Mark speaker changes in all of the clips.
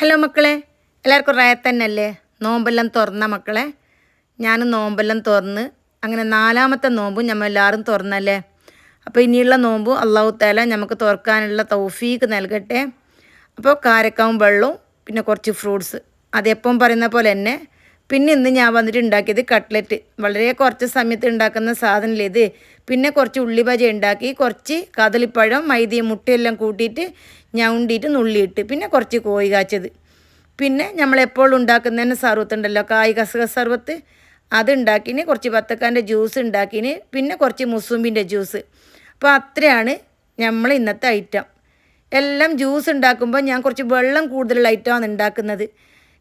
Speaker 1: Hello മക്കളെ എല്ലാവർക്കും റായത്തന്നല്ലേ നോമ്പെല്ലാം തുറന്ന മക്കളെ? ഞാൻ നോമ്പെല്ലാം തുറന്ന് അങ്ങനെ നാലാമത്തെ നോമ്പും നമ്മൾ എല്ലാവരും തുറന്നല്ലേ? അപ്പോൾ ഇനിയുള്ള നോമ്പും അള്ളാഹു താല നമുക്ക് തുറക്കാനുള്ള തൗഫീക്ക് നൽകട്ടെ. അപ്പോൾ കാരക്കാവും വെള്ളവും പിന്നെ കുറച്ച് ഫ്രൂട്ട്സ്. അതെപ്പം പറയുന്ന പോലെ തന്നെ പിന്നെ ഇന്ന് ഞാൻ വന്നിട്ട് ഉണ്ടാക്കിയത് കട്ട്ലറ്റ്. വളരെ കുറച്ച് സമയത്ത് ഉണ്ടാക്കുന്ന സാധനമില്ല ഇത്. പിന്നെ കുറച്ച് ഉള്ളിബജ ഉണ്ടാക്കി കുറച്ച് കദളിപ്പഴം മൈദയും മുട്ടയെല്ലാം കൂട്ടിയിട്ട് ഞാൻ ഉണ്ടിയിട്ട് നുള്ളിയിട്ട് പിന്നെ കുറച്ച് കോഴി കാച്ചത്. പിന്നെ നമ്മൾ എപ്പോഴും ഉണ്ടാക്കുന്നതിന് സർവത്ത് ഉണ്ടല്ലോ കായ് കസക സർവത്ത്. അത് ഉണ്ടാക്കിന് കുറച്ച് ബത്തക്കാന്റെ ജ്യൂസ് ഉണ്ടാക്കിന് പിന്നെ കുറച്ച് മുസൂമ്പിന്റെ ജ്യൂസ്. അപ്പോൾ അത്രയാണ് നമ്മൾ ഇന്നത്തെ ഐറ്റം എല്ലാം ജ്യൂസ് ഉണ്ടാക്കുമ്പോൾ ഞാൻ കുറച്ച് വെള്ളം കൂടുതലുള്ള ഐറ്റമാണ് ഉണ്ടാക്കുന്നത്.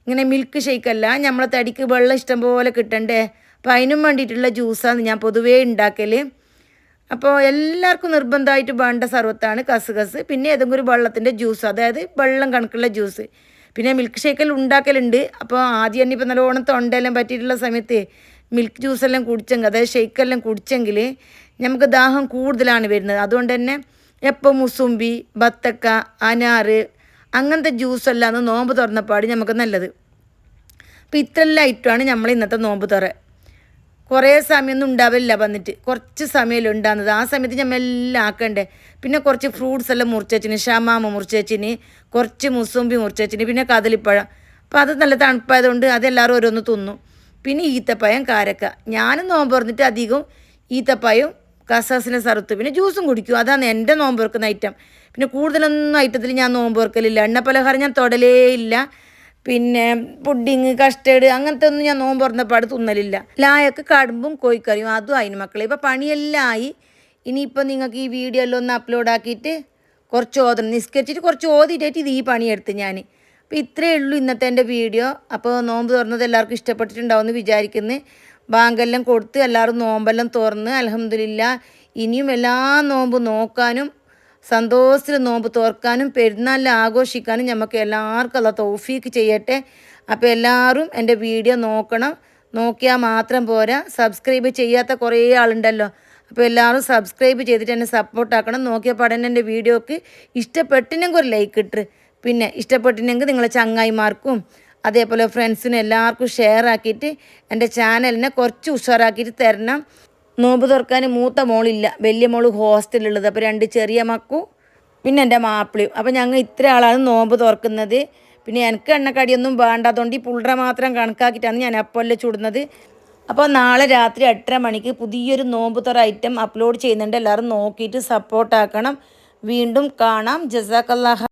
Speaker 1: ഇങ്ങനെ മിൽക്ക് ഷേക്കല്ല നമ്മളെ തടിക്ക് വെള്ളം ഇഷ്ടം പോലെ കിട്ടണ്ടേ? അപ്പോൾ അതിനും വേണ്ടിയിട്ടുള്ള ജ്യൂസാണ് ഞാൻ പൊതുവേ ഉണ്ടാക്കൽ അപ്പോൾ എല്ലാവർക്കും നിർബന്ധമായിട്ട് വേണ്ട സർവത്താണ് കസുകസ്. പിന്നെ ഏതെങ്കിലും ഒരു വെള്ളത്തിന്റെ ജ്യൂസ് അതായത് വെള്ളം കണക്കുള്ള ജ്യൂസ് പിന്നെ മിൽക്ക് ഷേക്കെല്ലാം ഉണ്ടാക്കലുണ്ട്. അപ്പോൾ ആദ്യം തന്നെ ഇപ്പോൾ നല്ലോണം തൊണ്ടെല്ലാം പറ്റിയിട്ടുള്ള സമയത്ത് മിൽക്ക് ജ്യൂസെല്ലാം കുടിച്ചെങ്കിൽ അതായത് ഷേക്കെല്ലാം കുടിച്ചെങ്കിൽ നമുക്ക് ദാഹം കൂടുതലാണ് വരുന്നത്. അതുകൊണ്ട് തന്നെ എപ്പോൾ മുസുമ്പി ബത്തക്ക അനാറ് അങ്ങനത്തെ ജ്യൂസെല്ലാം നോമ്പ് തുറന്നപ്പാട് നമുക്ക് നല്ലത്. അപ്പോൾ ഇത്രയെല്ലാം ഐറ്റമാണ് നമ്മൾ ഇന്നത്തെ നോമ്പ് തുറ. കുറേ സമയമൊന്നും ഉണ്ടാവില്ല വന്നിട്ട്. കുറച്ച് സമയമല്ലേ ഉണ്ടാകുന്നത് ആ സമയത്ത് നമ്മൾ എല്ലാം ആക്കണ്ടേ? പിന്നെ കുറച്ച് ഫ്രൂട്ട്സ് എല്ലാം മുറിച്ചേച്ചിന് ഷമാമ മുറിച്ചേച്ചിന് കുറച്ച് മുസുമ്പി മുറിച്ചേച്ചിന് പിന്നെ കദളിപ്പഴം. അപ്പോൾ അത് നല്ല തണുപ്പായതുകൊണ്ട് അതെല്ലാവരും ഓരോന്ന് തിന്നു. പിന്നെ ഈത്തപ്പായം കാരക്ക. ഞാനും നോമ്പ് തുറന്നിട്ട് അധികം ഈത്തപ്പഴം കസാസിനെ സറുത്ത്. പിന്നെ ജ്യൂസും കുടിക്കും. അതാണ് എന്റെ നോമ്പ് വെക്കുന്ന ഐറ്റം. പിന്നെ കൂടുതലൊന്നും ഐറ്റത്തിൽ ഞാൻ നോമ്പ് വെക്കലില്ല എണ്ണ പലഹാരം ഞാൻ തൊടലേ ഇല്ല. പിന്നെ പുഡിങ് കസ്റ്റേർഡ് അങ്ങനത്തെ ഒന്നും ഞാൻ നോമ്പ് തുറന്നപ്പാട് തിന്നലില്ല. ലായൊക്കെ കടുമ്പും കോഴിക്കറിയും. അതും അതിന് മക്കളെ. ഇപ്പോൾ പണിയെല്ലാം ആയി ഇനിയിപ്പോൾ നിങ്ങൾക്ക് ഈ വീഡിയോ എല്ലാം ഒന്ന് അപ്ലോഡ് ആക്കിയിട്ട് കുറച്ച് ഓതണം. നിസ്കരിച്ചിട്ട് കുറച്ച് ഓതിയിട്ടായിട്ട് ഇത് ഈ പണിയെടുത്ത് ഞാൻ. അപ്പോൾ ഇത്രയേ ഉള്ളൂ ഇന്നത്തെ എന്റെ വീഡിയോ. അപ്പോൾ നോമ്പ് തുറന്നത് എല്ലാവർക്കും ഇഷ്ടപ്പെട്ടിട്ടുണ്ടാവുമെന്ന് വിചാരിക്കുന്നു. ബാങ്കെല്ലാം കൊടുത്ത് എല്ലാവരും നോമ്പെല്ലാം തുറന്ന് അലഹമില്ല ഇനിയും എല്ലാ നോമ്പും നോക്കാനും സന്തോഷത്തിൽ നോമ്പ് തുറക്കാനും പെരുന്നാളിൽ ആഘോഷിക്കാനും നമുക്ക് എല്ലാവർക്കും അല്ല തോഫീക്ക് ചെയ്യട്ടെ. അപ്പോൾ എല്ലാവരും എന്റെ വീഡിയോ നോക്കണം. നോക്കിയാൽ മാത്രം പോരാ. സബ്സ്ക്രൈബ് ചെയ്യാത്ത കുറേ ആളുണ്ടല്ലോ. അപ്പോൾ എല്ലാവരും സബ്സ്ക്രൈബ് ചെയ്തിട്ട് എന്നെ സപ്പോർട്ടാക്കണം നോക്കിയ പഠനം എന്റെ വീഡിയോക്ക് ഇഷ്ടപ്പെട്ടിനെങ്കിൽ ഒരു ലൈക്ക് ഇട്ട് പിന്നെ ഇഷ്ടപ്പെട്ടിനെങ്കിൽ നിങ്ങളെ ചങ്ങായിമാർക്കും അതേപോലെ ഫ്രണ്ട്സിനും എല്ലാവർക്കും ഷെയർ ആക്കിയിട്ട് എന്റെ ചാനലിനെ കുറച്ച് ഉഷാറാക്കിയിട്ട് തരണം. നോമ്പ് തുറക്കാൻ മൂത്ത മോളില്ല. വലിയ മോൾ ഹോസ്റ്റലുള്ളത് അപ്പോൾ രണ്ട് ചെറിയ മക്കും പിന്നെ എന്റെ മാപ്പിളിയും. അപ്പോൾ ഞങ്ങൾ ഇത്ര ആളാണ് നോമ്പ് തുറക്കുന്നത്. പിന്നെ എനിക്ക് എണ്ണക്കടിയൊന്നും വേണ്ടാത്തതുകൊണ്ട് ഈ പുള്ളറ മാത്രം കണക്കാക്കിയിട്ടാണ് ഞാൻ അപ്പോല്ലേ ചുടുന്നത്. അപ്പോൾ നാളെ രാത്രി എട്ടര മണിക്ക് പുതിയൊരു നോമ്പ് തുറ ഐറ്റം അപ്ലോഡ് ചെയ്യുന്നുണ്ട്. എല്ലാവരും നോക്കിയിട്ട് സപ്പോർട്ടാക്കണം വീണ്ടും കാണാം. ജസാക്കല്ലാഹ